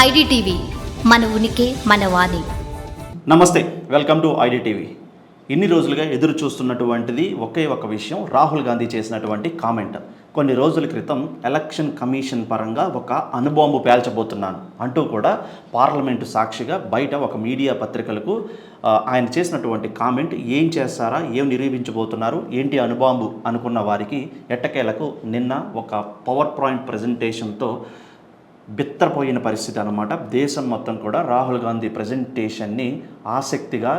IDTV మన ఉనికి మన వాణి. నమస్తే వెల్కమ్ టు ఐడిటీవీ. ఇన్ని రోజులుగా ఎదురు చూస్తున్నటువంటిది ఒకే ఒక విషయం రాహుల్ గాంధీ చేసినటువంటి కామెంట్. కొన్ని రోజుల క్రితం ఎలక్షన్ కమిషన్ పరంగా ఒక అనుబాంబు పేల్చబోతున్నాను. అంటూ కూడా పార్లమెంటు సాక్షిగా బయట ఒక మీడియా పత్రికలకు ఆయన చేసినటువంటి కామెంట్ ఏం చేస్తారా ఏం నిరూపించబోతున్నారు ఏంటి అనుబాంబు అనుకున్న వారికి ఎట్టకేలకు నిన్న ఒక పవర్ పాయింట్ ప్రజెంటేషన్తో బిత్తరపోయిన పరిస్థితి అనమాట దేశం మొత్తం కూడా రాహుల్ గాంధీ ప్రజెంటేషన్ని ఆసక్తిగా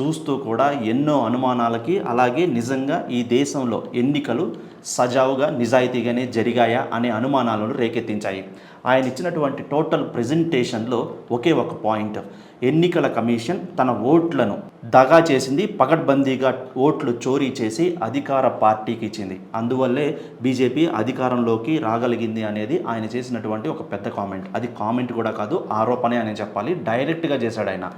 చూస్తూ కూడా ఎన్నో అనుమానాలకి అలాగే నిజంగా ఈ దేశంలో ఎన్నికలు సజావుగా నిజాయితీగానే జరిగాయా అనే అనుమానాలను రేకెత్తించాయి. ఆయన ఇచ్చినటువంటి టోటల్ ప్రజెంటేషన్లో ఒకే ఒక పాయింట్. ఎన్నికల కమిషన్ తన ఓట్లను దగా చేసింది పకడ్బందీగా ఓట్లు చోరీ చేసి అధికార పార్టీకి ఇచ్చింది. అందువల్లే బీజేపీ అధికారంలోకి రాగలిగింది అనేది ఆయన చేసినటువంటి ఒక పెద్ద కామెంట్. అది కామెంట్ కూడా కాదు ఆరోపణే అని చెప్పాలి. డైరెక్ట్గా చేశాడు ఆయన.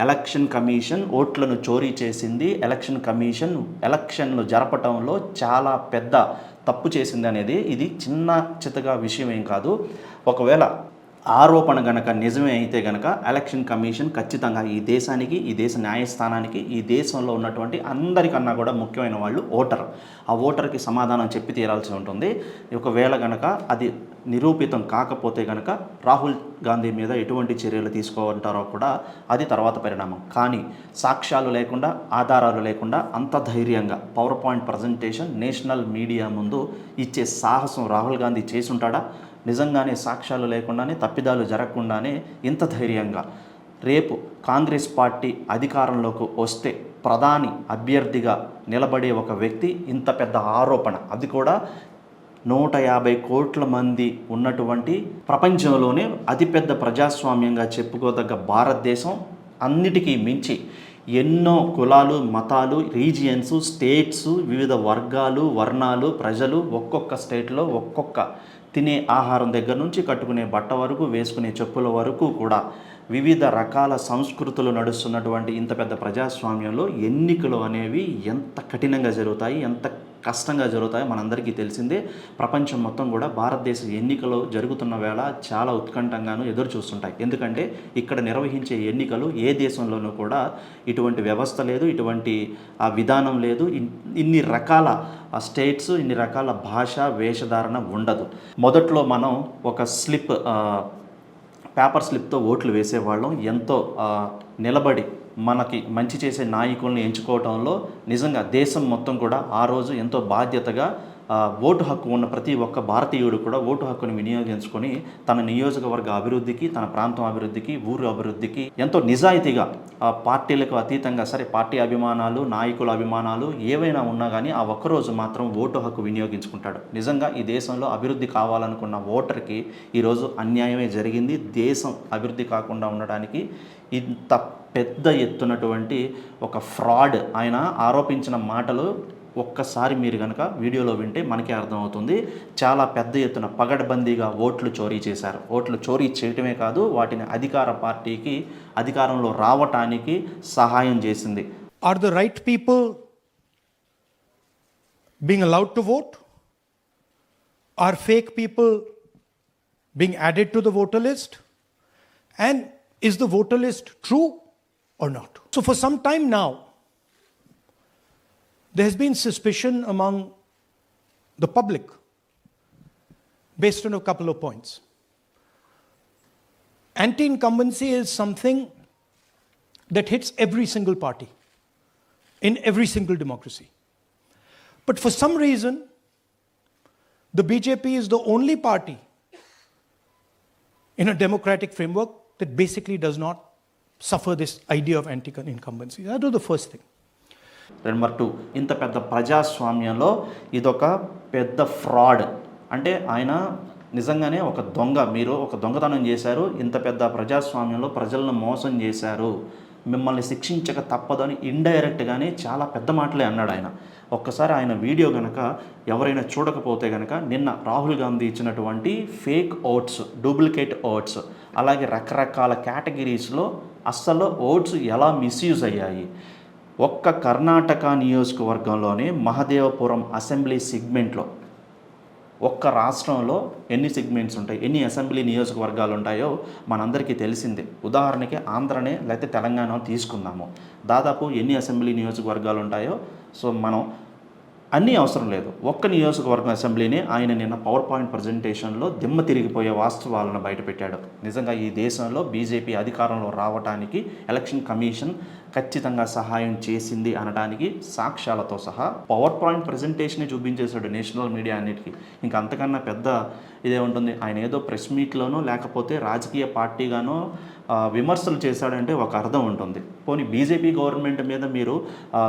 ఎలక్షన్ కమిషన్ ఓట్లను చోరీ చేసింది. ఎలక్షన్ కమిషన్ ఎలక్షన్లు జరపటంలో చాలా పెద్ద తప్పు చేసింది అనేది ఇది చిన్న చితగా విషయం ఏం కాదు. ఒకవేళ ఆరోపణ గనక నిజమే అయితే గనక ఎలక్షన్ కమిషన్ ఖచ్చితంగా ఈ దేశానికి ఈ దేశ న్యాయస్థానానికి ఈ దేశంలో ఉన్నటువంటి అందరికన్నా కూడా ముఖ్యమైన వాళ్ళు ఓటర్. ఆ ఓటర్కి సమాధానం చెప్పి తీరాల్సి ఉంటుంది. ఒకవేళ గనక అది నిరూపితం కాకపోతే గనక రాహుల్ గాంధీ మీద ఎటువంటి చర్యలు తీసుకుంటారో కూడా అది తర్వాత పరిణామం. కానీ సాక్ష్యాలు లేకుండా ఆధారాలు లేకుండా అంత ధైర్యంగా power point presentation national media ముందు ఇచ్చే సాహసం రాహుల్ గాంధీ చేసి ఉంటాడా? నిజంగానే సాక్ష్యాలు లేకుండానే తప్పిదాలు జరగకుండానే ఇంత ధైర్యంగా రేపు కాంగ్రెస్ పార్టీ అధికారంలోకి వస్తే ప్రధాని అభ్యర్థిగా నిలబడే ఒక వ్యక్తి ఇంత పెద్ద ఆరోపణ. అది కూడా నూట యాభై కోట్ల మంది ఉన్నటువంటి ప్రపంచంలోనే అతిపెద్ద ప్రజాస్వామ్యంగా చెప్పుకోదగ్గ భారతదేశం అన్నిటికీ మించి ఎన్నో కులాలు మతాలు రీజియన్స్ స్టేట్స్ వివిధ వర్గాలు వర్ణాలు ప్రజలు ఒక్కొక్క స్టేట్లో ఒక్కొక్క తినే ఆహారం దగ్గర నుంచి కట్టుకునే బట్ట వరకు వేసుకునే చెప్పుల వరకు కూడా వివిధ రకాల సంస్కృతులు నడుస్తున్నటువంటి ఇంత పెద్ద ప్రజాస్వామ్యంలో ఎన్నికలు అనేవి ఎంత కఠినంగా జరుగుతాయి ఎంత కష్టంగా జరుగుతాయో మనందరికీ తెలిసిందే. ప్రపంచం మొత్తం కూడా భారతదేశ ఎన్నికలు జరుగుతున్న వేళ చాలా ఉత్కంఠంగాను ఎదురు చూస్తుంటాయి. ఎందుకంటే ఇక్కడ నిర్వహించే ఎన్నికలు ఏ దేశంలోనూ కూడా ఇటువంటి వ్యవస్థ లేదు ఇటువంటి ఆ విధానం లేదు. ఇన్ని రకాల ఆ స్టేట్స్ ఇన్ని రకాల భాష వేషధారణ ఉండదు. మొదట్లో మనం ఒక స్లిప్ పేపర్ స్లిప్తో ఓట్లు వేసేవాళ్ళం. ఎంతో నిలబడి మనకి మంచి చేసే నాయకుల్ని ఎంచుకోవడంలో నిజంగా దేశం మొత్తం కూడా ఆ రోజు ఎంతో బాధ్యతగా ఓటు హక్కు ఉన్న ప్రతి ఒక్క భారతీయుడు కూడా ఓటు హక్కును వినియోగించుకొని తన నియోజకవర్గ అభివృద్ధికి తన ప్రాంతం అభివృద్ధికి ఊరు అభివృద్ధికి ఎంతో నిజాయితీగా పార్టీలకు అతీతంగా సరే పార్టీ అభిమానాలు నాయకుల అభిమానాలు ఏవైనా ఉన్నా కానీ ఆ ఒక్కరోజు మాత్రం ఓటు హక్కు వినియోగించుకుంటాడు. నిజంగా ఈ దేశంలో అభివృద్ధి కావాలనుకున్న ఓటర్కి ఈరోజు అన్యాయమే జరిగింది. దేశం అభివృద్ధి కాకుండా ఉండడానికి ఇంత పెద్ద ఎత్తునటువంటి ఒక ఫ్రాడ్ ఆయన ఆరోపించిన మాటలు ఒక్కసారి మీరు కనుక వీడియోలో వింటే మనకే అర్థమవుతుంది. చాలా పెద్ద ఎత్తున పగడబందీగా ఓట్లు చోరీ చేశారు. ఓట్లు చోరీ చేయటమే కాదు వాటిని అధికార పార్టీకి అధికారంలో రావటానికి సహాయం చేసింది. Are the right people being allowed to vote or fake people being added to the voter list and is the voter list true or not so for some time now there has been suspicion among the public based on a couple of points. Anti incumbency is something that hits every single party in every single democracy. But for some reason, the BJP is the only party in a democratic framework that basically does not suffer this idea of anti incumbency. That was the first thing. Number two ఇంత పెద్ద ప్రజాస్వామ్యంలో ఇదొక పెద్ద fraud అంటే ఆయన నిజంగానే ఒక దొంగ. మీరు ఒక దొంగతనం చేశారు ఇంత పెద్ద ప్రజాస్వామ్యంలో ప్రజలను మోసం చేశారు. మిమ్మల్ని శిక్షించక తప్పదని ఇండైరెక్ట్గానే చాలా పెద్ద మాటలే అన్నాడు ఆయన. ఒక్కసారి ఆయన వీడియో కనుక ఎవరైనా చూడకపోతే కనుక నిన్న రాహుల్ గాంధీ ఇచ్చినటువంటి ఫేక్ ఓట్స్ డూప్లికేట్ ఓట్స్ అలాగే రకరకాల కేటగిరీస్లో అస్సలు ఓట్స్ ఎలా మిస్యూజ్ అయ్యాయి? ఒక్క కర్ణాటక నియోజకవర్గంలోని మహదేవపురం అసెంబ్లీ సిగ్మెంట్లో ఒక్క రాష్ట్రంలో ఎన్ని సెగ్మెంట్స్ ఉంటాయి ఎన్ని అసెంబ్లీ నియోజకవర్గాలు ఉంటాయో మనందరికీ తెలిసిందే. ఉదాహరణకి ఆంధ్రనే లేకపోతే తెలంగాణ తీసుకుందాము. దాదాపు ఎన్ని అసెంబ్లీ నియోజకవర్గాలు ఉంటాయో సో మనం అన్నీ అవసరం లేదు. ఒక్క నియోజకవర్గం అసెంబ్లీని ఆయన నిన్న పవర్ పాయింట్ ప్రజెంటేషన్లో దిమ్మ తిరిగిపోయే వాస్తవాలను బయటపెట్టాడు. నిజంగా ఈ దేశంలో బీజేపీ అధికారంలో రావడానికి ఎలక్షన్ కమిషన్ ఖచ్చితంగా సహాయం చేసింది అనడానికి సాక్ష్యాలతో సహా పవర్ పాయింట్ ప్రజెంటేషన్ చూపించేశాడు నేషనల్ మీడియా అన్నిటికీ. ఇంకా అంతకన్నా పెద్ద ఇదే ఉంటుంది. ఆయన ఏదో ప్రెస్ మీట్లోనో లేకపోతే రాజకీయ పార్టీగానో విమర్శలు చేశాడంటే ఒక అర్థం ఉంటుంది. పోనీ బీజేపీ గవర్నమెంట్ మీద మీరు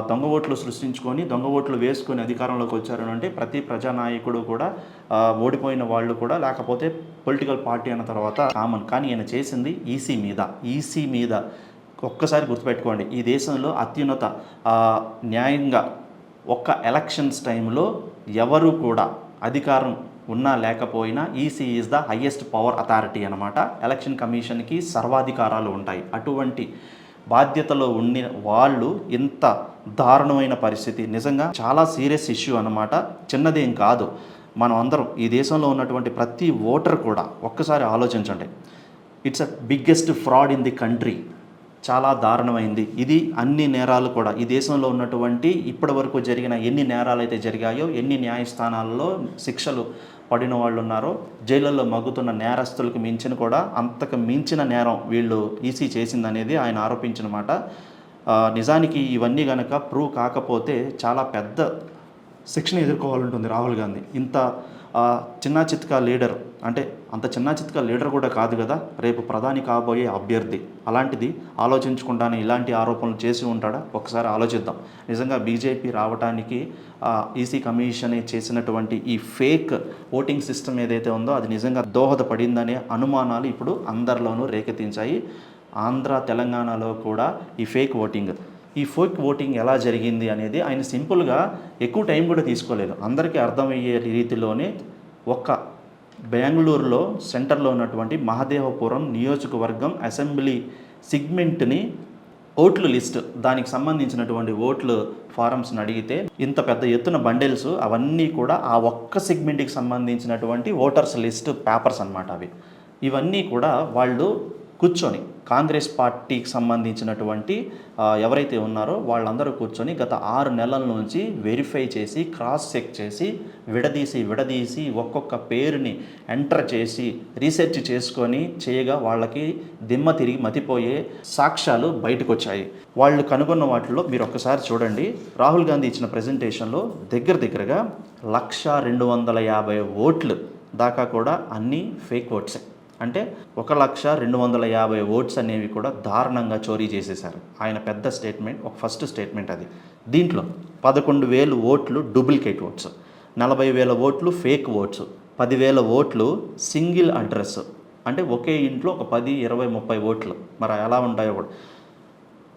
దొంగ ఓట్లు సృష్టించుకొని దొంగ ఓట్లు వేసుకొని అధికారంలోకి వచ్చారని అంటే ప్రతి ప్రజానాయకుడు కూడా ఓడిపోయిన వాళ్ళు కూడా లేకపోతే పొలిటికల్ పార్టీ అన్న తర్వాత కామన్. కానీ ఈయన చేసింది ఈసీ మీద. ఈసీ మీద ఒక్కసారి గుర్తుపెట్టుకోండి ఈ దేశంలో అత్యున్నత న్యాయంగా ఒక్క ఎలక్షన్స్ టైంలో ఎవరు కూడా అధికారం ఉన్నా లేకపోయినా EC is the highest power authority అనమాట ఎలక్షన్ కమిషన్కి సర్వాధికారాలు ఉంటాయి. అటువంటి బాధ్యతలో ఉండి వాళ్ళు ఇంత దారుణమైన పరిస్థితి. నిజంగా చాలా సీరియస్ ఇష్యూ అనమాట చిన్నదేం కాదు. మనం అందరం ఈ దేశంలో ఉన్నటువంటి ప్రతి ఓటర్ కూడా ఒక్కసారి ఆలోచించండి. It's a biggest fraud in the country చాలా దారుణమైంది. ఇది అన్ని నేరాలు కూడా. ఈ దేశంలో ఉన్నటువంటి ఇప్పటి వరకు జరిగిన ఎన్ని నేరాలు అయితే జరిగాయో ఎన్ని న్యాయస్థానాల్లో శిక్షలు పడిన వాళ్ళు ఉన్నారో జైళ్ళల్లో మగ్గుతున్న నేరస్తులకు మించిన కూడా అంతకు మించిన నేరం వీళ్ళు ఈసీ చేసిందనేది ఆయన ఆరోపించిన మాట. నిజానికి ఇవన్నీ కనుక ప్రూవ్ కాకపోతే చాలా పెద్ద శిక్షణ ఎదుర్కోవాలంటుంది రాహుల్ గాంధీ. ఇంత ఆ, చిన్న చిత్కా లీడర్ అంటే అంత చిన్న చిత్కా లీడర్ కూడా కాదు కదా రేపు ప్రధాని కాబోయే అభ్యర్థి. అలాంటిది ఆలోచించకుండానే ఇలాంటి ఆరోపణలు చేసి ఉంటాడా? ఒకసారి ఆలోచిద్దాం. నిజంగా బీజేపీ రావడానికి ఈసీ కమిషన్ చేసినటువంటి ఈ ఫేక్ ఓటింగ్ సిస్టమ్ ఏదైతే ఉందో అది నిజంగా దోహదపడిందనే అనుమానాలు ఇప్పుడు అందరిలోనూ రేకెత్తించాయి. ఆంధ్ర తెలంగాణలో కూడా ఈ ఫేక్ ఓటింగ్. ఈ ఫోర్క్ ఓటింగ్ ఎలా జరిగింది అనేది ఆయన సింపుల్గా ఎక్కువ టైం కూడా తీసుకోలేదు. అందరికీ అర్థమయ్యే రీతిలోనే ఒక్క బెంగళూరులో సెంటర్లో ఉన్నటువంటి మహదేవపురం నియోజకవర్గం అసెంబ్లీ సిగ్మెంట్ని ఓట్ల లిస్ట్ దానికి సంబంధించినటువంటి ఓట్లు ఫారమ్స్ని అడిగితే ఇంత పెద్ద ఎత్తున బండిల్స్ అవన్నీ కూడా ఆ ఒక్క సెగ్మెంట్కి సంబంధించినటువంటి ఓటర్స్ లిస్ట్ పేపర్స్ అనమాట అవి. ఇవన్నీ కూడా వాళ్ళు కూర్చొని కాంగ్రెస్ పార్టీకి సంబంధించినటువంటి ఎవరైతే ఉన్నారో వాళ్ళందరూ కూర్చొని గత ఆరు నెలల నుంచి వెరిఫై చేసి క్రాస్ చెక్ చేసి విడదీసి విడదీసి ఒక్కొక్క పేరుని ఎంటర్ చేసి రీసెర్చ్ చేసుకొని చేయగా వాళ్ళకి దిమ్మ తిరిగి మతిపోయే సాక్ష్యాలు బయటకు వచ్చాయి వాళ్ళు కనుగొన్న వాటిలో మీరు ఒక్కసారి చూడండి. రాహుల్ గాంధీ ఇచ్చిన ప్రజెంటేషన్లో దగ్గర దగ్గరగా లక్ష రెండు వందల యాభై ఓట్లు దాకా కూడా అన్నీ ఫేక్ ఓట్సే. అంటే ఒక లక్ష రెండు వందల యాభై ఓట్స్ అనేవి కూడా దారుణంగా చోరీ చేసేశారు. ఆయన పెద్ద స్టేట్మెంట్ ఒక ఫస్ట్ స్టేట్మెంట్ అది. దీంట్లో పదకొండు వేలు ఓట్లు డూప్లికేట్ ఓట్స్ నలభై వేల ఓట్లు ఫేక్ ఓట్స్ పదివేల ఓట్లు సింగిల్ అడ్రస్ అంటే ఒకే ఇంట్లో ఒక పది ఇరవై ముప్పై ఓట్లు. మరి ఎలా ఉంటాయో కూడా.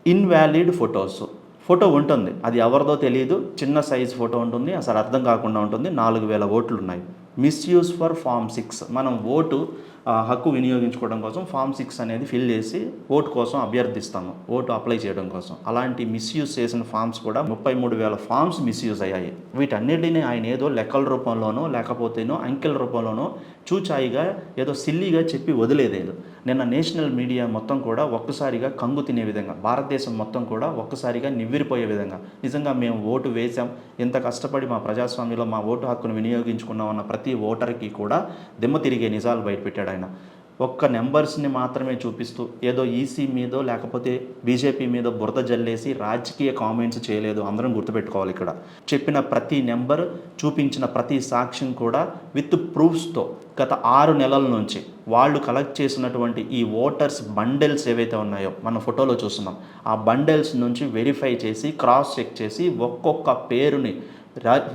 Invalid photos. ఫోటో ఉంటుంది. అది ఎవరిదో తెలియదు చిన్న సైజ్ ఫోటో ఉంటుంది. అసలు అర్థం కాకుండా ఉంటుంది. నాలుగు వేల ఓట్లు ఉన్నాయి మిస్యూజ్ ఫర్ ఫామ్ సిక్స్ మనం ఓటు హక్కు వినియోగించుకోవడం కోసం ఫామ్ సిక్స్ అనేది ఫిల్ చేసి ఓటు కోసం అభ్యర్థిస్తాము. ఓటు అప్లై చేయడం కోసం. అలాంటి మిస్యూజ్ చేసిన ఫామ్స్ కూడా ముప్పై మూడు వేల ఫామ్స్ మిస్యూజ్ అయ్యాయి. వీటన్నిటిని ఆయన ఏదో లెక్కల రూపంలోనో లేకపోతేనో అంకెల రూపంలోనో చూచాయిగా ఏదో సిల్లీగా చెప్పి వదిలేదేదు. నిన్న నేషనల్ మీడియా మొత్తం కూడా ఒక్కసారిగా కంగు తినే విధంగా భారతదేశం మొత్తం కూడా ఒక్కసారిగా నివ్విరిపోయే విధంగా. నిజంగా మేము ఓటు వేసాం ఇంత కష్టపడి మా ప్రజాస్వామ్యంలో మా ఓటు హక్కును వినియోగించుకున్నామన్న ప్రతి ఓటర్కి కూడా దిమ్మ తిరిగే నిజాలు బయటపెట్టాడు ఆయన. ఒక్క నెంబర్స్ని మాత్రమే చూపిస్తూ ఏదో ఈసీ మీదో లేకపోతే బీజేపీ మీద బురద జల్లేసి రాజకీయ కామెంట్స్ చేయలేదు. అందరం గుర్తుపెట్టుకోవాలి ఇక్కడ. చెప్పిన ప్రతి నెంబర్ చూపించిన ప్రతి సాక్ష్యం కూడా విత్ ప్రూఫ్స్తో గత ఆరు నెలల నుంచి వాళ్ళు కలెక్ట్ చేసినటువంటి ఈ ఓటర్స్ బండెల్స్ ఏవైతే ఉన్నాయో మన ఫోటోలో చూస్తున్నాం. ఆ బండెల్స్ నుంచి వెరిఫై చేసి క్రాస్ చెక్ చేసి ఒక్కొక్క పేరుని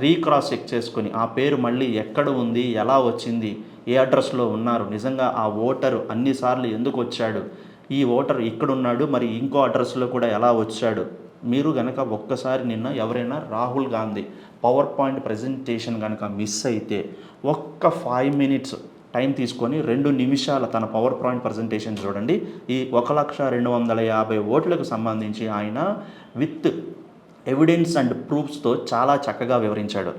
రీక్రాస్ చెక్ చేసుకొని ఆ పేరు మళ్ళీ ఎక్కడ ఉంది ఎలా వచ్చింది ఏ అడ్రస్లో ఉన్నారు నిజంగా ఆ ఓటరు అన్నిసార్లు ఎందుకు వచ్చాడు ఈ ఓటర్ ఇక్కడున్నాడు మరి ఇంకో అడ్రస్లో కూడా ఎలా వచ్చాడు. మీరు గనక ఒక్కసారి నిన్న ఎవరైనా Rahul Gandhi power point presentation కనుక మిస్ అయితే ఒక్క ఫైవ్ మినిట్స్ టైం తీసుకొని రెండు నిమిషాల తన పవర్ పాయింట్ ప్రజెంటేషన్ చూడండి. ఈ ఒక లక్ష రెండు వందల యాభై ఓట్లకు సంబంధించి ఆయన with ఎవిడెన్స్ అండ్ ప్రూఫ్స్తో చాలా చక్కగా వివరించాడు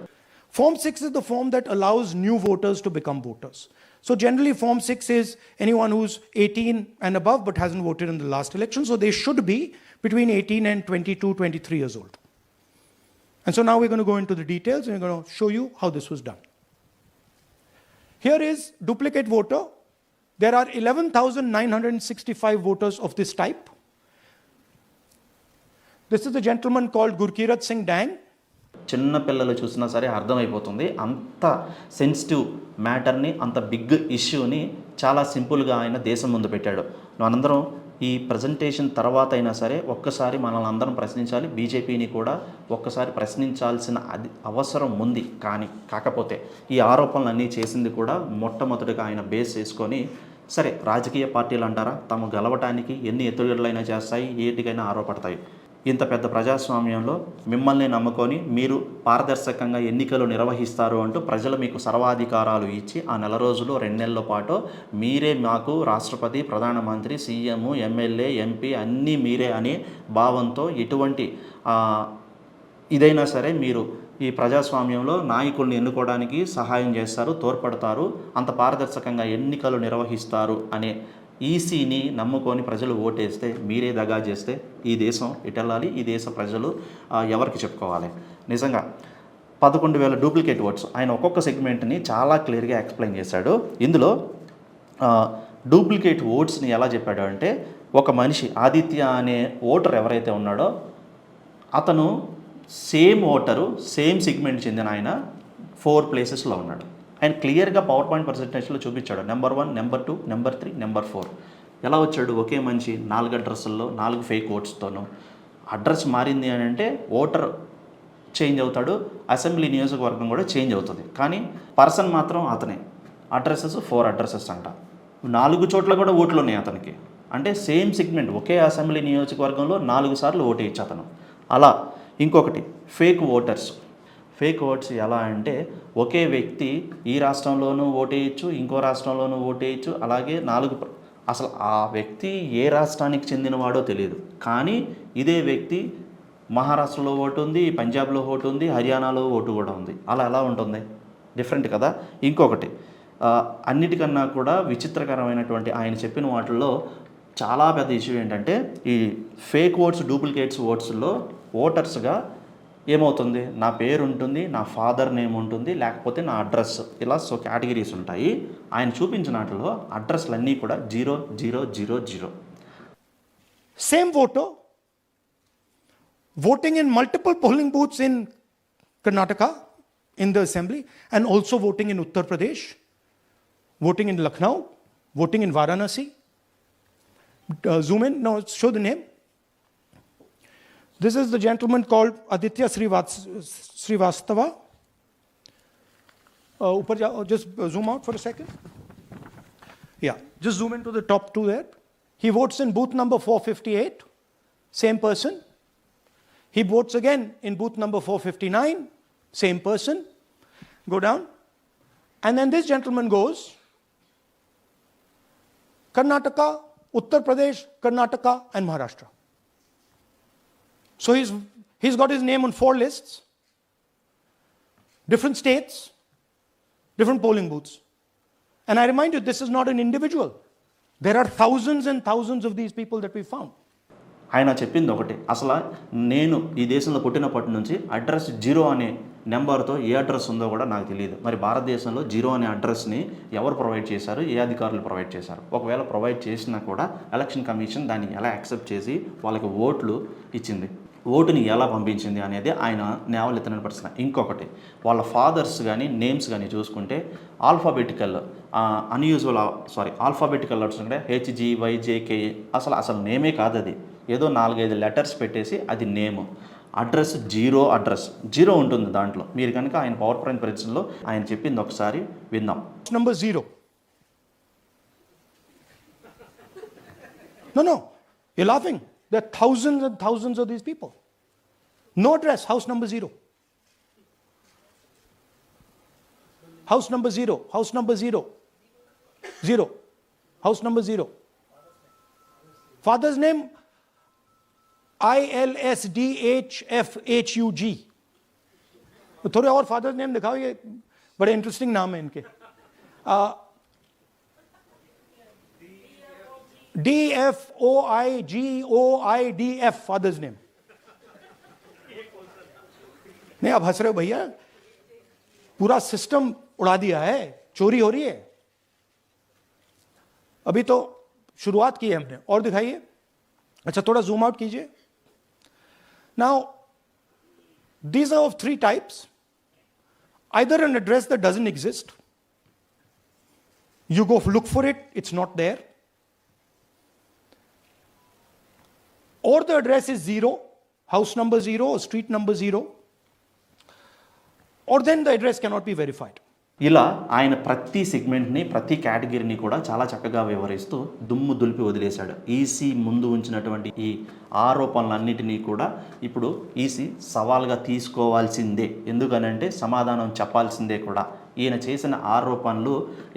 Form 6 is the form that allows new voters to become voters. So generally, Form 6 is anyone who's 18 and above but hasn't voted in the last election. So they should be between 18 and 22, 23 years old. And so now we're going to go into the details and we're going to show you how this was done. Here is duplicate voter. There are 11,965 voters of this type. This is the gentleman called Gurkeerat Singh Dang చిన్న పిల్లలు చూసినా సరే అర్థమైపోతుంది. అంత sensitive మ్యాటర్ని అంత big ఇష్యూని చాలా సింపుల్గా ఆయన దేశం ముందు పెట్టాడు. మనందరం ఈ ప్రజెంటేషన్ తర్వాత అయినా సరే ఒక్కసారి మనల్ని అందరం ప్రశ్నించాలి. బీజేపీని కూడా ఒక్కసారి ప్రశ్నించాల్సిన అది అవసరం ఉంది. కానీ కాకపోతే ఈ ఆరోపణలన్నీ చేసింది కూడా మొట్టమొదటిగా ఆయన బేస్ చేసుకొని సరే రాజకీయ పార్టీలు అంటారా తాము గెలవటానికి ఎన్ని ఎత్తుగడలైనా చేస్తాయి ఏటికైనా ఆరోపడతాయి. ఇంత పెద్ద ప్రజాస్వామ్యంలో మిమ్మల్ని నమ్ముకొని మీరు పారదర్శకంగా ఎన్నికలు నిర్వహిస్తారు అంటూ ప్రజలు మీకు సర్వాధికారాలు ఇచ్చి ఆ నెల రోజులు రెండు నెలల పాటు మీరే మాకు రాష్ట్రపతి ప్రధానమంత్రి సీఎం ఎమ్మెల్యే ఎంపీ అన్నీ మీరే అనే భావంతో ఎటువంటి ఇదైనా సరే మీరు ఈ ప్రజాస్వామ్యంలో నాయకుల్ని ఎన్నుకోవడానికి సహాయం చేస్తారు తోడ్పడతారు అంత పారదర్శకంగా ఎన్నికలు నిర్వహిస్తారు అనే ఈసీని నమ్ముకొని ప్రజలు ఓటేస్తే మీరే దగా చేస్తే ఈ దేశం ఇటెళ్ళాలి ఈ దేశ ప్రజలు ఎవరికి చెప్పుకోవాలి? నిజంగా పదకొండు వేల డూప్లికేట్ ఓట్స్. ఆయన ఒక్కొక్క సెగ్మెంట్ని చాలా క్లియర్గా ఎక్స్ప్లెయిన్ చేశాడు. ఇందులో డూప్లికేట్ ఓట్స్ని ఎలా చెప్పాడు అంటే ఒక మనిషి ఆదిత్య అనే ఓటర్ ఎవరైతే ఉన్నాడో అతను సేమ్ ఓటరు సేమ్ సెగ్మెంట్ చెందిన ఆయన ఫోర్ ప్లేసెస్లో ఉన్నాడు. ఆయన క్లియర్గా పవర్ పాయింట్ ప్రజెంటేషన్లో చూపించాడు. Number one number two number three number four ఎలా వచ్చాడు? ఒకే మనిషి నాలుగు అడ్రస్ల్లో నాలుగు ఫేక్ ఓట్స్తోనూ అడ్రస్ మారింది అని అంటే ఓటర్ చేంజ్ అవుతాడు అసెంబ్లీ నియోజకవర్గం కూడా చేంజ్ అవుతుంది. కానీ పర్సన్ మాత్రం అతనే. అడ్రస్సెస్ ఫోర్ అడ్రస్సెస్ అంట. నాలుగు చోట్ల కూడా ఓట్లు ఉన్నాయి అతనికి. అంటే సేమ్ సెగ్మెంట్ ఒకే అసెంబ్లీ నియోజకవర్గంలో నాలుగు సార్లు ఓటు ఇచ్చి అతను. అలా ఇంకొకటి ఫేక్ ఓటర్స్ ఫేక్ ఓట్స్ ఎలా అంటే ఒకే వ్యక్తి ఈ రాష్ట్రంలోనూ ఓటేయచ్చు ఇంకో రాష్ట్రంలోనూ ఓటేయచ్చు అలాగే నాలుగు అసలు ఆ వ్యక్తి ఏ రాష్ట్రానికి చెందినవాడో తెలియదు కానీ ఇదే వ్యక్తి మహారాష్ట్రలో ఓటు ఉంది పంజాబ్లో ఓటు ఉంది హర్యానాలో ఓటు కూడా ఉంది. అలా ఎలా ఉంటుంది? డిఫరెంట్ కదా? ఇంకొకటి అన్నిటికన్నా కూడా విచిత్రకరమైనటువంటి ఆయన చెప్పిన వాటిల్లో చాలా పెద్ద ఇష్యూ ఏంటంటే ఈ ఫేక్ ఓట్స్ డూప్లికేట్స్ ఓట్స్లో ఓటర్స్గా ఏమవుతుంది? నా పేరు ఉంటుంది నా ఫాదర్ నేమ్ ఉంటుంది లేకపోతే నా అడ్రస్. ఇలా సో కేటగిరీస్ ఉంటాయి. ఆయన చూపించిన చూపించినట్లో అడ్రస్లు అన్నీ కూడా zero zero zero zero. Same photo voting in multiple polling booths in Karnataka in the assembly and also voting in Uttar Pradesh voting in Lucknow voting in Varanasi zoom in no show the name This is the gentleman called Aditya Srivastava. Uh, upar just uh, zoom out for a second. Yeah, just zoom into the top two there. He votes in booth number 458, same person. He votes again in booth number 459, same person. Go down. And then this gentleman goes Karnataka, Uttar Pradesh, Karnataka, and Maharashtra. So he's, he's got his name on four lists, different states, different polling booths. And I remind you, this is not an individual. There are thousands and thousands of these people that we found. ఆయన చెప్పింది ఒకటి అసలు నేను ఈ దేశంలో పుట్టినప్పటి నుంచి address zero అనే నెంబర్తో ఏ అడ్రస్ ఉందో కూడా నాకు తెలియదు మరి భారతదేశంలో జీరో అనే అడ్రస్ని ఎవరు ప్రొవైడ్ చేశారు ఏ అధికారులు ప్రొవైడ్ చేశారు ఒకవేళ ప్రొవైడ్ చేసినా కూడా ఎలక్షన్ కమిషన్ దాన్ని ఎలా యాక్సెప్ట్ చేసి వాళ్ళకి ఓట్లు ఇచ్చింది ఓటుని ఎలా పంపించింది అనేది ఆయన నేవలెత్తన ప్రశ్న ఇంకొకటి వాళ్ళ ఫాదర్స్ కానీ నేమ్స్ కానీ చూసుకుంటే alphabetical unusual sorry alphabetical letters అంటే H G Y J K అసలు అసలు నేమే కాదు అది. ఏదో నాలుగైదు లెటర్స్ పెట్టేసి అది name. Address zero address. Zero ఉంటుంది దాంట్లో. మీరు కనుక ఆయన పవర్ పాయింట్ ప్రశ్నలో ఆయన చెప్పింది ఒకసారి విందాం. Number zero. No no. You laughing There are thousands and thousands of these people. No address, house number zero. House number zero, house number zero. Zero. House number zero. Father's name I L S D H F H U G. थोड़े और father's name दिखाओ ये बड़े interesting नाम है इनके D F O I G O I D F father's name नहीं, आप हंस रहे हो भैया? पूरा सिस्टम उड़ा दिया है। चोरी हो रही है। अभी तो शुरुआत की है हमने। और दिखाइए। अच्छा थोड़ा जूम आउट कीजिए। Now these are of three types either an address the doesn't exist you go look for it it's not there or the address is zero house number zero or street number zero. Or then the address cannot be verified. ఇలా ఆయన ప్రతి సెగ్మెంట్ని ప్రతి కేటగిరీని కూడా చాలా చక్కగా వివరిస్తూ దుమ్ము దులిపి వదిలేశాడు. ఈసీ ముందు ఉంచినటువంటి ఈ ఆరోపణలన్నిటినీ కూడా ఇప్పుడు ఈసీ సవాల్గా తీసుకోవాల్సిందే. ఎందుకనంటే సమాధానం చెప్పాల్సిందే కూడా. ఈయన చేసిన ఆరోపణలు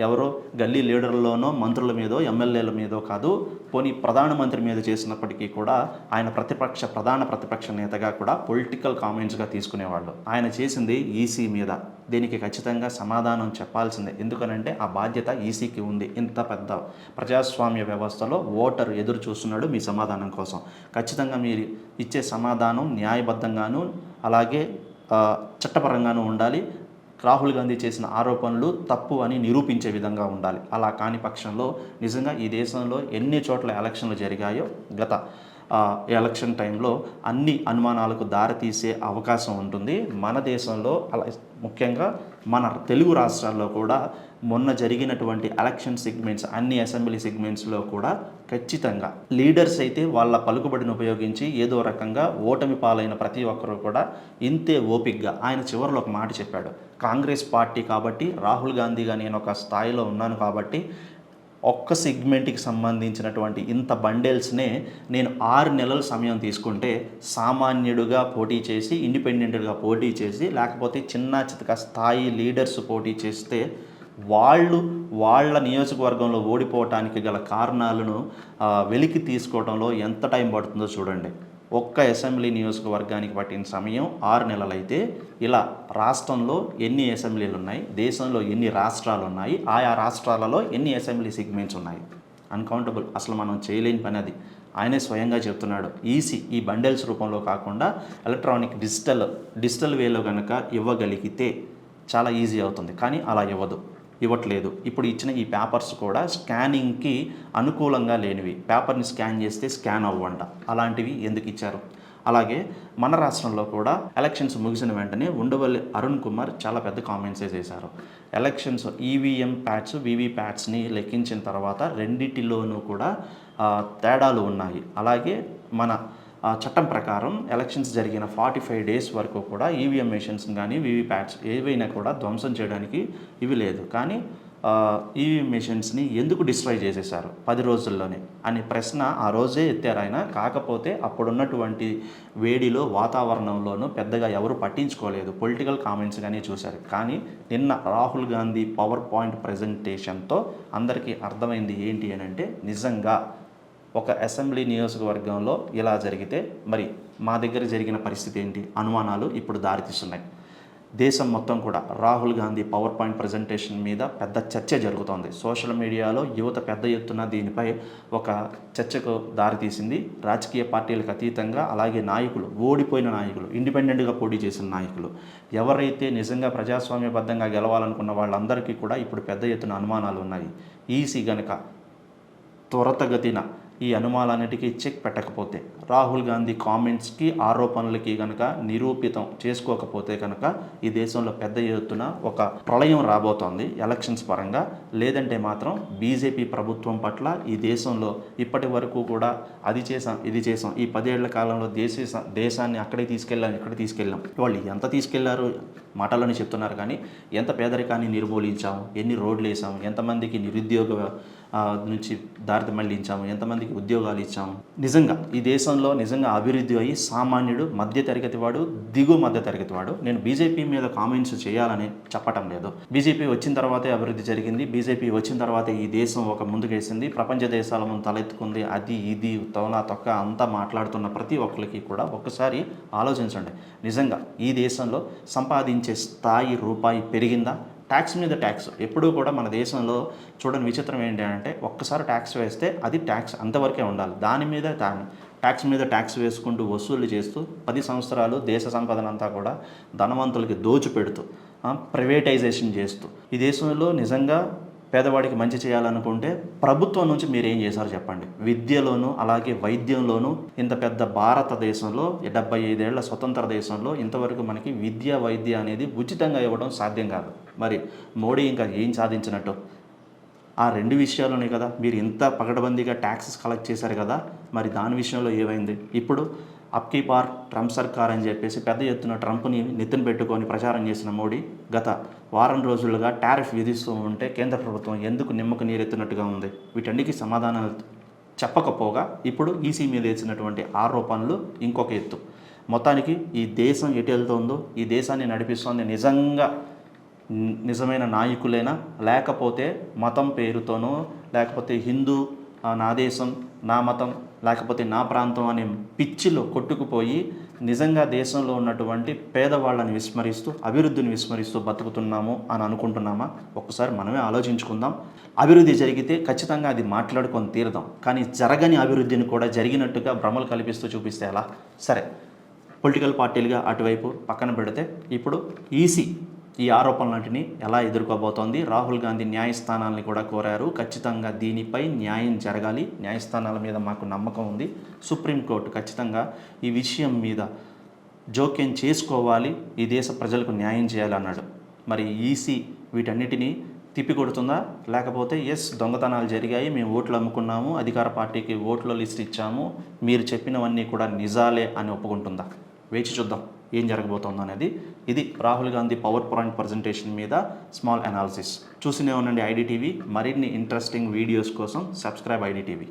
ఎవరో గల్లీ లీడర్లలోనో మంత్రుల మీదో ఎమ్మెల్యేల మీదో కాదు పోనీ ప్రధానమంత్రి మీద చేసినప్పటికీ కూడా ఆయన ప్రతిపక్ష ప్రధాన ప్రతిపక్ష నేతగా కూడా పొలిటికల్ కామెంట్స్గా తీసుకునేవాళ్ళు. ఆయన చేసింది ఈసీ మీద. దీనికి ఖచ్చితంగా సమాధానం చెప్పాల్సిందే. ఎందుకనంటే ఆ బాధ్యత ఈసీకి ఉంది. ఇంత పెద్ద ప్రజాస్వామ్య వ్యవస్థలో ఓటర్ ఎదురు చూస్తున్నాడు మీ సమాధానం కోసం. ఖచ్చితంగా మీరు ఇచ్చే సమాధానం న్యాయబద్ధంగాను అలాగే చట్టపరంగానూ చట్టపరంగాను ఉండాలి. రాహుల్ గాంధీ చేసిన ఆరోపణలు తప్పు అని నిరూపించే విధంగా ఉండాలి. అలా కాని పక్షంలో నిజంగా ఈ దేశంలో ఎన్ని చోట్ల ఎలక్షన్లు జరిగాయో గత ఎలక్షన్ టైంలో అన్ని అనుమానాలకు దారితీసే అవకాశం ఉంటుంది. మన దేశంలో అలా ముఖ్యంగా మన తెలుగు రాష్ట్రాల్లో కూడా మొన్న జరిగినటువంటి ఎలక్షన్ సెగ్మెంట్స్ అన్ని అసెంబ్లీ సెగ్మెంట్స్లో కూడా ఖచ్చితంగా లీడర్స్ అయితే వాళ్ళ పలుకుబడిని ఉపయోగించి ఏదో రకంగా ఓటమి పాలైన ప్రతి ఒక్కరూ కూడా ఇంతే ఓపిక్గా ఆయన చివరిలో ఒక మాట చెప్పాడు. కాంగ్రెస్ పార్టీ కాబట్టి రాహుల్ గాంధీగా నేను ఒక స్థాయిలో ఉన్నాను కాబట్టి ఒక్క సెగ్మెంట్కి సంబంధించినటువంటి ఇంత బండెల్స్నే నేను ఆరు నెలల సమయం తీసుకుంటే సామాన్యుడుగా పోటీ చేసి ఇండిపెండెంట్గా పోటీ చేసి లేకపోతే చిన్న చితక స్థాయి లీడర్స్ పోటీ చేస్తే వాళ్ళు వాళ్ళ నియోజకవర్గంలో ఓడిపోవటానికి గల కారణాలను వెలికి తీసుకోవడంలో ఎంత టైం పడుతుందో చూడండి. ఒక్క అసెంబ్లీ నియోజకవర్గానికి పట్టిన సమయం ఆరు నెలలైతే ఇలా రాష్ట్రంలో ఎన్ని అసెంబ్లీలు ఉన్నాయి దేశంలో ఎన్ని రాష్ట్రాలు ఉన్నాయి ఆయా రాష్ట్రాలలో ఎన్ని అసెంబ్లీ సెగ్మెంట్స్ ఉన్నాయి. అన్కౌంటబుల్ అసలు మనం చేయలేని పని అది. ఆయనే స్వయంగా చెప్తున్నాడు. ఈసీ ఈ బండెల్స్ రూపంలో కాకుండా ఎలక్ట్రానిక్ డిజిటల్ డిజిటల్ వేలో కనుక ఇవ్వగలిగితే చాలా ఈజీ అవుతుంది. కానీ అలా ఇవ్వదు. ఇవ్వట్లేదు. ఇప్పుడు ఇచ్చిన ఈ పేపర్స్ కూడా స్కానింగ్కి అనుకూలంగా లేనివి. పేపర్ని స్కాన్ చేస్తే స్కాన్ అవ్వంట. అలాంటివి ఎందుకు ఇచ్చారు? అలాగే మన రాష్ట్రంలో కూడా ఎలక్షన్స్ ముగిసిన వెంటనే ఉండవల్లి అరుణ్ కుమార్ చాలా పెద్ద కామెంట్స్ చేశారు. ఎలక్షన్స్ ఈవీఎం ప్యాడ్స్ వీవీ ప్యాడ్స్ని లెక్కించిన తర్వాత రెండిటిలోనూ కూడా తేడాలు ఉన్నాయి. అలాగే మన చట్టం ప్రకారం ఎలక్షన్స్ జరిగిన ఫార్టీ ఫైవ్ డేస్ వరకు కూడా ఈవీఎం మెషిన్స్ కానీ వీవీప్యాట్స్ ఏవైనా కూడా ధ్వంసం చేయడానికి ఇవి లేదు. కానీ ఈవీఎం మెషిన్స్ని ఎందుకు డిస్ట్రాయ్ చేసేసారు పది రోజుల్లోనే అనే ప్రశ్న ఆ రోజే ఎత్తారు ఆయన. కాకపోతే అప్పుడున్నటువంటి వేడిలో వాతావరణంలోనూ పెద్దగా ఎవరు పట్టించుకోలేదు. పొలిటికల్ కామెంట్స్ కానీ చూశారు. కానీ నిన్న రాహుల్ గాంధీ పవర్ పాయింట్ ప్రజెంటేషన్తో అందరికీ అర్థమైంది ఏంటి అని అంటే నిజంగా ఒక అసెంబ్లీ నియోజకవర్గంలో ఇలా జరిగితే మరి మా దగ్గర జరిగిన పరిస్థితి ఏంటి? అనుమానాలు ఇప్పుడు దారితీస్తున్నాయి. దేశం మొత్తం కూడా Rahul Gandhi power point presentation మీద పెద్ద చర్చ జరుగుతోంది. సోషల్ మీడియాలో యువత పెద్ద ఎత్తున దీనిపై ఒక చర్చకు దారితీసింది. రాజకీయ పార్టీలకు అతీతంగా అలాగే నాయకులు ఓడిపోయిన నాయకులు ఇండిపెండెంట్గా పోటీ చేసిన నాయకులు ఎవరైతే నిజంగా ప్రజాస్వామ్యబద్ధంగా గెలవాలనుకున్న వాళ్ళందరికీ కూడా ఇప్పుడు పెద్ద ఎత్తున అనుమానాలు ఉన్నాయి. ఈసీ గనక త్వరతగతిన ఈ అనుమానాలన్నిటికీ చెక్ పెట్టకపోతే రాహుల్ గాంధీ కామెంట్స్కి ఆరోపణలకి కనుక నిరూపితం చేసుకోకపోతే కనుక ఈ దేశంలో పెద్ద ఎత్తున ఒక ప్రళయం రాబోతోంది ఎలక్షన్స్ పరంగా. లేదంటే మాత్రం బీజేపీ ప్రభుత్వం పట్ల ఈ దేశంలో ఇప్పటి వరకు కూడా అది చేసాం ఇది చేసాం ఈ పదేళ్ళ కాలంలో దేశ దేశాన్ని అక్కడే తీసుకెళ్ళాం ఇక్కడ తీసుకెళ్ళాం. వాళ్ళు ఎంత తీసుకెళ్ళారు? మాటలని చెప్తున్నారు కానీ ఎంత పేదరికాన్ని నిర్మూలించాము ఎన్ని రోడ్లు వేసాము ఎంతమందికి నిరుద్యోగ నుంచి దారి మళ్ళించాము ఎంతమందికి ఉద్యోగాలు ఇచ్చాము. నిజంగా ఈ దేశంలో నిజంగా అభివృద్ధి అయ్యి సామాన్యుడు మధ్య తరగతి వాడు దిగువ మధ్య తరగతి వాడు. నేను బీజేపీ మీద కామెంట్స్ చేయాలని చెప్పటం లేదు. బీజేపీ వచ్చిన తర్వాతే అభివృద్ధి జరిగింది. బీజేపీ వచ్చిన తర్వాతే ఈ దేశం ఒక ముందుకేసింది. ప్రపంచ దేశాల ముందు తలెత్తుకుంది. అది ఇది తోలా తొక్క అంతా మాట్లాడుతున్న ప్రతి ఒక్కరికి కూడా ఒక్కసారి ఆలోచించండి. నిజంగా ఈ దేశంలో సంపాదించే స్థాయి రూపాయి పెరిగిందా? ట్యాక్స్ మీద ట్యాక్స్ ఎప్పుడూ కూడా మన దేశంలో చూడని విచిత్రం ఏంటి అంటే ఒక్కసారి ట్యాక్స్ వేస్తే అది ట్యాక్స్ అంతవరకే ఉండాలి. దాని మీద దా- ట్యాక్స్ మీద ట్యాక్స్ వేసుకుంటూ వసూలు చేస్తూ పది సంవత్సరాలు దేశ సంపదనంతా కూడా ధనవంతులకి దోచిపెడుతూ ప్రైవేటైజేషన్ చేస్తూ ఈ దేశంలో నిజంగా పేదవాడికి మంచి చేయాలనుకుంటే ప్రభుత్వం నుంచి మీరు ఏం చేశారు చెప్పండి. విద్యలోనూ అలాగే వైద్యంలోనూ ఇంత పెద్ద భారతదేశంలో డెబ్బై ఐదేళ్ళ స్వతంత్ర దేశంలో ఇంతవరకు మనకి విద్య వైద్య అనేది ఉచితంగా ఇవ్వడం సాధ్యం కాదు. మరి మోడీ ఇంకా ఏం సాధించినట్టు? ఆ రెండు విషయాలునే కదా. మీరు ఇంత పగడబందీగా ట్యాక్సెస్ కలెక్ట్ చేశారు కదా. మరి దాని విషయంలో ఏమైంది? ఇప్పుడు అప్కీ ఆర్ ట్రంప్ సర్కార్ అని చెప్పేసి పెద్ద ఎత్తున ట్రంప్ని నెత్తిన పెట్టుకొని ప్రచారం చేసిన మోడీ గత వారం రోజులుగా టారిఫ్ విధిస్తూ ఉంటే కేంద్ర ప్రభుత్వం ఎందుకు నిమ్మకు నీరెత్తినట్టుగా ఉంది? వీటన్నికి సమాధానాలు చెప్పకపోగా ఇప్పుడు ఈసీ మీద వేసినటువంటి ఆరోపణలు ఇంకొక ఎత్తు. మొత్తానికి ఈ దేశం ఎటు వెళ్తుందో ఈ దేశాన్ని నడిపిస్తోంది నిజంగా నిజమైన నాయకులేనా? లేకపోతే మతం పేరుతోనో లేకపోతే హిందూ నా దేశం నా మతం లేకపోతే నా ప్రాంతం అనే పిచ్చిలో కొట్టుకుపోయి నిజంగా దేశంలో ఉన్నటువంటి పేదవాళ్ళని విస్మరిస్తూ అభివృద్ధిని విస్మరిస్తూ బతుకుతున్నాము అని అనుకుంటున్నామా? ఒక్కసారి మనమే ఆలోచించుకుందాం. అభివృద్ధి జరిగితే ఖచ్చితంగా అది మాట్లాడుకొని తీరదాం. కానీ జరగని అభివృద్ధిని కూడా జరిగినట్టుగా భ్రమలు కల్పిస్తూ చూపిస్తే ఎలా? సరే పొలిటికల్ పార్టీలుగా అటువైపు పక్కన పెడితే ఇప్పుడు ఈసీ ఈ ఆరోపణలన్నింటినీ ఎలా ఎదుర్కోబోతోంది? రాహుల్ గాంధీ న్యాయస్థానాల్ని కూడా కోరారు. ఖచ్చితంగా దీనిపై న్యాయం జరగాలి. న్యాయస్థానాల మీద మాకు నమ్మకం ఉంది. సుప్రీంకోర్టు ఖచ్చితంగా ఈ విషయం మీద జోక్యం చేసుకోవాలి. ఈ దేశ ప్రజలకు న్యాయం చేయాలన్నాడు మరి ఈసీ వీటన్నిటినీ తిప్పికొడుతుందా? లేకపోతే ఎస్ దొంగతనాలు జరిగాయి. మేము ఓట్లు అమ్ముకున్నాము. అధికార పార్టీకి ఓట్ల లిస్ట్ ఇచ్చాము. మీరు చెప్పినవన్నీ కూడా నిజాలే అని ఒప్పుకుంటుందా? వేచి చూద్దాం. ఏం జరగబోతుందో అనేది ఇది Rahul Gandhi power point presentation మీద స్మాల్ అనాలిసిస్ చూసినే ఉండండి ఐడిటీవీ మరిన్ని ఇంట్రెస్టింగ్ వీడియోస్ కోసం సబ్స్క్రైబ్ ఐడిటీవీ